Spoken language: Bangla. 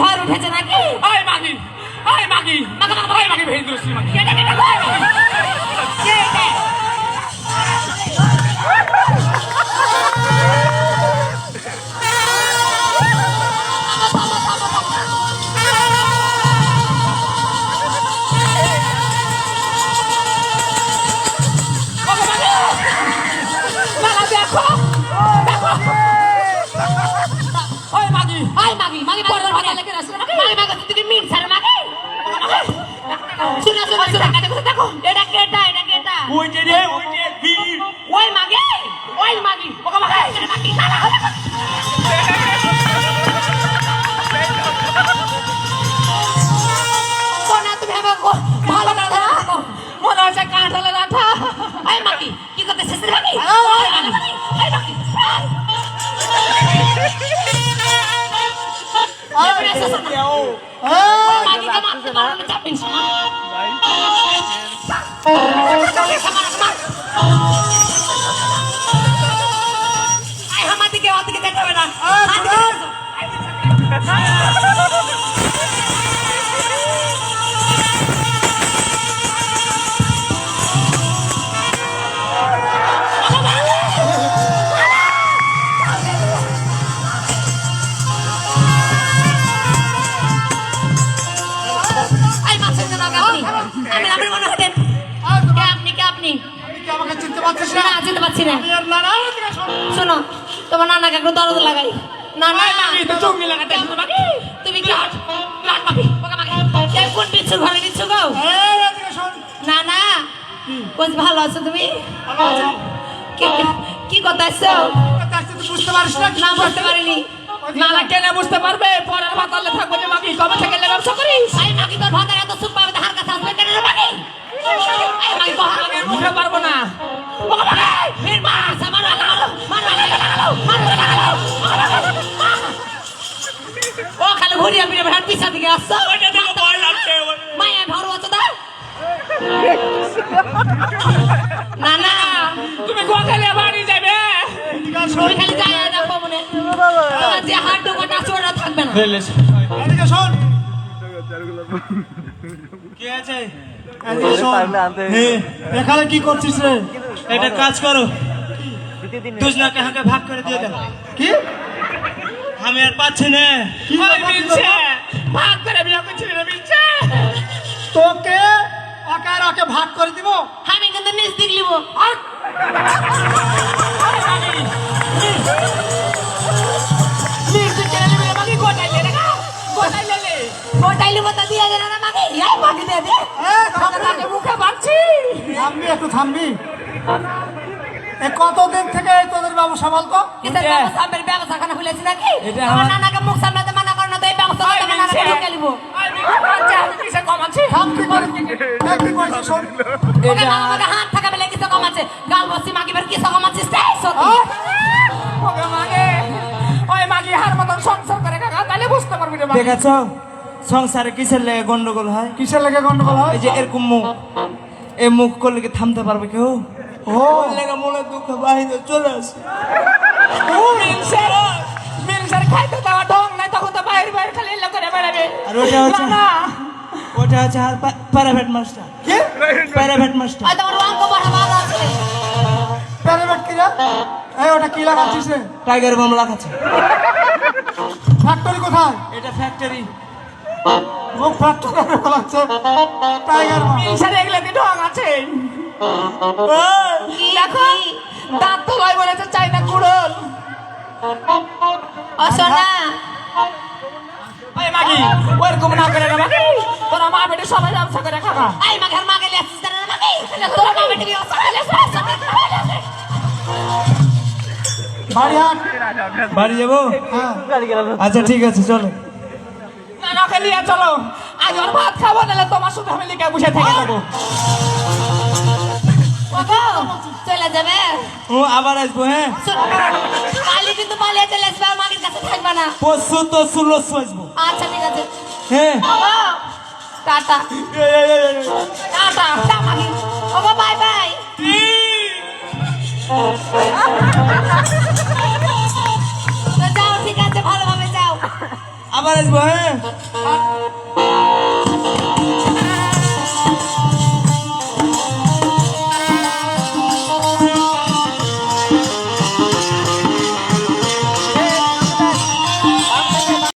ঝড় উঠেছে নাকি আয় মাগি আয় মাগি আয় মাগি ভেজ দিচ্ছি মাগি কেটে কেটে ওই মাগি আয় মাগি মাগি ভাতা লেগে আসলে মাগি। মাগি? তুই কি মিন সার মাগি। শুনো শুনো শুনো। কাটে কথা দেখো। এটা কেটা এটা কেটা? ওই যে রে ওই যে Tapos na. Tapos na. চিনতে পারছিস না না পারছি না। নানা শোন। তোমার নানাকে একটু দরদ লাগাই। না না আয় মাগি তো চুঙ্গি লাগাতে তুমি কি কোন বিচ্ছু ঘরে বিচ্ছু গো? শোন। না না কোচ ভালো আছো তুমি? কি- কথা আছো? বুঝতে পারিস না? বুঝতে পারিনি। না না কেনে বুঝতে পারবে? পরের ভাতালে থাকব মাগি কবে থেকে এলে ব্যবসা করিস? মাগি তোর ভাতার এত সুখ পাবে তাহার কাছে আসবে কেন মাগি ফিরে দিকে আসছো? ওইটা দেখো ভয় লাগছে মায়া ঘর আছো দা না না তুমি গোখালে বাড়ি যাবে। এদিকে আয় তুমি খালি যাই দেখো মনে। তোমার যে হাত ডোকাটা চোরা থাকবে না। এদিকে শোন। কি আছে? এখানে কি করছিস রে? একটা কাজ করো। দুজনাকে হাঁকে ভাগ করে দিয়ে দাও কি? আমি আর পাচ্ছি না। ভাগ করে বিয়ে করছিল রে মিলছে তোকে ওকে আর ওকে ভাগ করে দিব? আমি কিন্তু নিজ দিক লিব থামবি? মুখে বাড়ছি থামবি একটু থামবি। এ কতদিন থেকে তোদের ব্যবসা বলতো ব্যবসা ব্যবসা খানা খুলেছি নাকি? নানাকে মুখ সামলাতে মানা করো না তো এই ব্যবসা এ, হাত থাকা বেলে গাল বসি সংসার করে কাকা তাহলে বুঝতে পারবি রে মাগি। সংসারে কিসের লেগে গন্ডগোল হয়? কিসের লেগে গন্ডগোল হয়? এই যে এরকম মুখ। এই মুখ করলে কি থামতে পারবে কেউ? ও। লেগে মনে দুঃখ বাহিরে চলে আসে। আর ওটা হচ্ছে না ওটা হচ্ছে প্রাইভেট মাস্টার কি? প্রাইভেট মাস্টার আর তোমার অঙ্ক পড়া ভালো আছে। প্যারাবেট কি রে এই ওটা কি লাগাচ্ছিস রে? টাইগার বোম লাগাচ্ছে। ফ্যাক্টরি কোথায়? এটা ফ্যাক্টরি মুখ ফ্যাক্টরি লাগাচ্ছে টাইগার এগুলো কি ঢং আছে? দেখো? দাঁত তো লয় বলেছে চাইনা কুড়ল। ও সোনা। ওই মাগি ওরকম না করে মাগি। তোরা মা বেটে সবাই ব্যবসা করে খাবা। আই মাগে। আর মাগে তোর মা বেটি বিয়ে করছে বাড়ি হাট বাড়ি যাব? হ্যাঁ। আচ্ছা ঠিক আছে চলো। না না ওকে চলো। আজ ভাত খাব তোমার সাথে আমি লিখে বসে থেকে যাব। চলে যাবে। ও আবার আসব হ্যাঁ? কিন্তু পালিয়ে চলে আসবে আর মাগির কাছে থাকবে না। পশু তো সুলো আসব। আচ্ছা ঠিক আছে। হ্যাঁ। টাটা। টাটা টা মাগি। বাবা বাই বাই তো যাও ঠিক আছে ভালোভাবে যাও। আবার আসব হ্যাঁ।